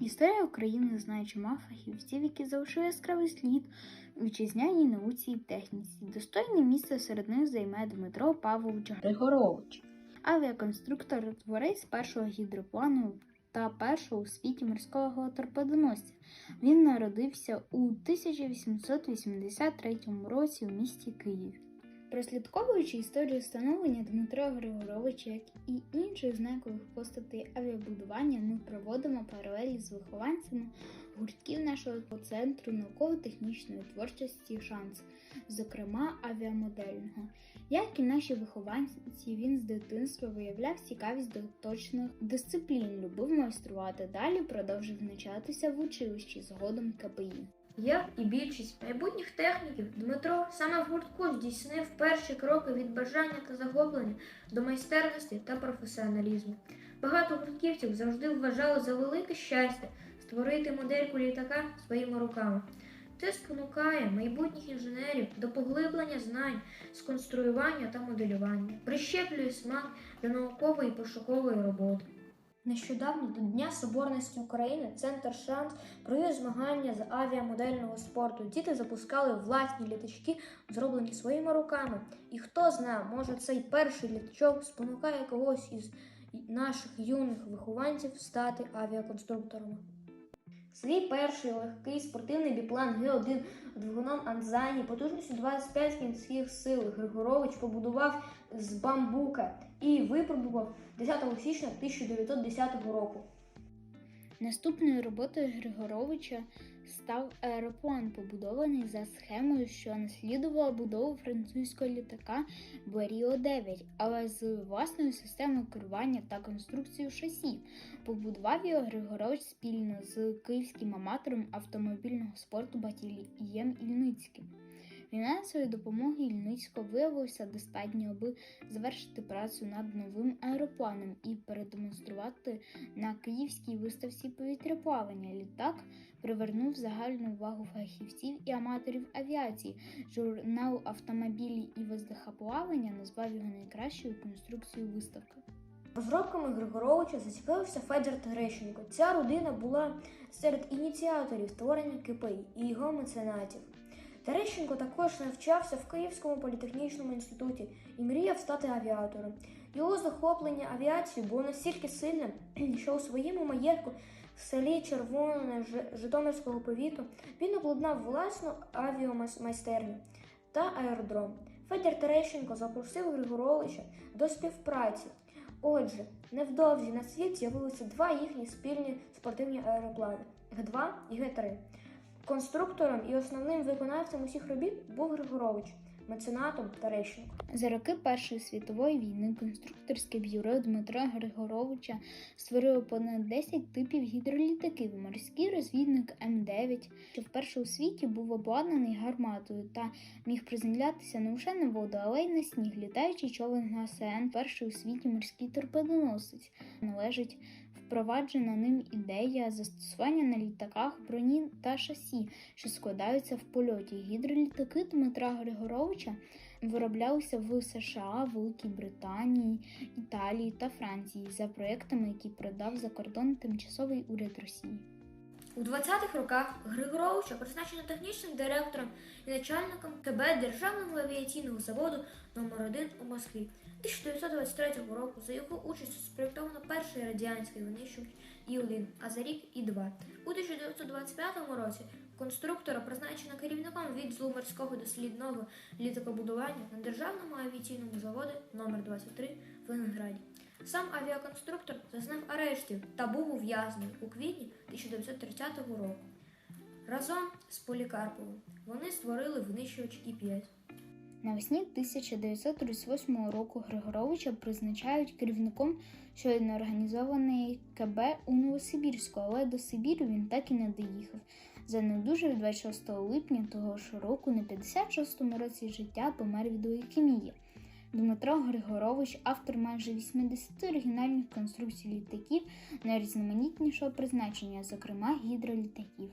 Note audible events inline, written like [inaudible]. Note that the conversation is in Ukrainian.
Історія України знає чимало фахівців, які залишили яскравий слід у вітчизняній науці і техніці. Достойне місце серед них займає Дмитро Павлович Григорович, авіаконструктор, творець першого гідроплану та першого у світі морського торпедоносця. Він народився у 1883 році у місті Київ. Прослідковуючи історію становлення Дмитра Григоровича, як і інших знакових постатей авіабудування, ми проводимо паралелі з вихованцями гуртків нашого центру науково-технічної творчості шанс, зокрема авіамодельного. Як і наші вихованці, він з дитинства виявляв цікавість до точних дисциплін, любив майструвати. Далі продовжив навчатися в училищі згодом КПІ. Як і більшість майбутніх техніків, Дмитро саме в гуртку здійснив перші кроки від бажання та захоплення до майстерності та професіоналізму. Багато гуртківців завжди вважали за велике щастя створити модельку літака своїми руками. Це спонукає майбутніх інженерів до поглиблення знань з конструювання та моделювання, прищеплює смак до наукової і пошукової роботи. Нещодавно до Дня Соборності України Центр Шанс провів змагання з авіамодельного спорту. Діти запускали власні літачки, зроблені своїми руками. І хто знає, може цей перший літачок спонукає когось із наших юних вихованців стати авіаконструкторами. Свій перший легкий спортивний біплан Г1 двигуном Анзані потужністю 25 кінських сил Григорович побудував з бамбука і випробував 10 січня 1910 року. Наступною роботою Григоровича став аероплан, побудований за схемою, що наслідувала будову французького літака Боріо 9, але з власною системою керування та конструкцією шасі. Побудував його Григорович спільно з київським аматором автомобільного спорту Батієм Ільницьким. Фінансової допомоги Ільницького виявилося достатньо, аби завершити працю над новим аеропланом і передемонструвати на київській виставці повітряплавання. Літак привернув загальну увагу фахівців і аматорів авіації. Журнал автомобілі і воздухоплавання назвав його найкращою конструкцією виставки. Розробками Григоровича зацікавився Федір Терещенко. Ця родина була серед ініціаторів створення КПІ і його меценатів. Терещенко також навчався в Київському політехнічному інституті і мріяв стати авіатором. Його захоплення авіацією було настільки сильним, [clears throat] що у своєму маєтку в селі Червоне Житомирського повіту він обладнав власну авіамайстерню та аеродром. Федір Терещенко запросив Григоровича до співпраці. Отже, невдовзі на світ з'явилися два їхні спільні спортивні аероплани Г2 і Г3. Конструктором і основним виконавцем усіх робіт був Григорович, меценатом Терещенко. За роки Першої світової війни конструкторське бюро Дмитра Григоровича створило понад 10 типів гідролітаків. Морський розвідник М9, що вперше у світі був обладнаний гарматою та міг приземлятися не лише на воду, але й на сніг. Літаючий човен ГСН, перший у світі морський торпедоносець, належить впроваджена ним ідея застосування на літаках броні та шасі, що складаються в польоті. Гідролітаки Дмитра Григоровича вироблялися в США, Великій Британії, Італії та Франції за проектами, які продав за кордон тимчасовий уряд Росії. У 20-х роках Григоровича призначено технічним директором і начальником КБ Державного авіаційного заводу номер 1 у Москві. 1923 року за його участю спроєктовано перший радянський винищувач І-1, а за рік І-2. У 1925 році конструктора призначено керівником відділу морського дослідного літакобудування на Державному авіаційному заводі номер 23 в Ленінграді. Сам авіаконструктор зазнав арештів та був ув'язнений у квітні 1930 року. Разом з Полікарповим вони створили винищувач І-5. Навесні 1938 року Григоровича призначають керівником щойно організованої КБ у Новосибірську, але до Сибіру він так і не доїхав. Занедужив 26 липня того ж року на 56-му році життя помер від лейкемії. Дмитро Григорович, автор майже 80 оригінальних конструкцій літаків найрізноманітнішого призначення, зокрема гідролітаків.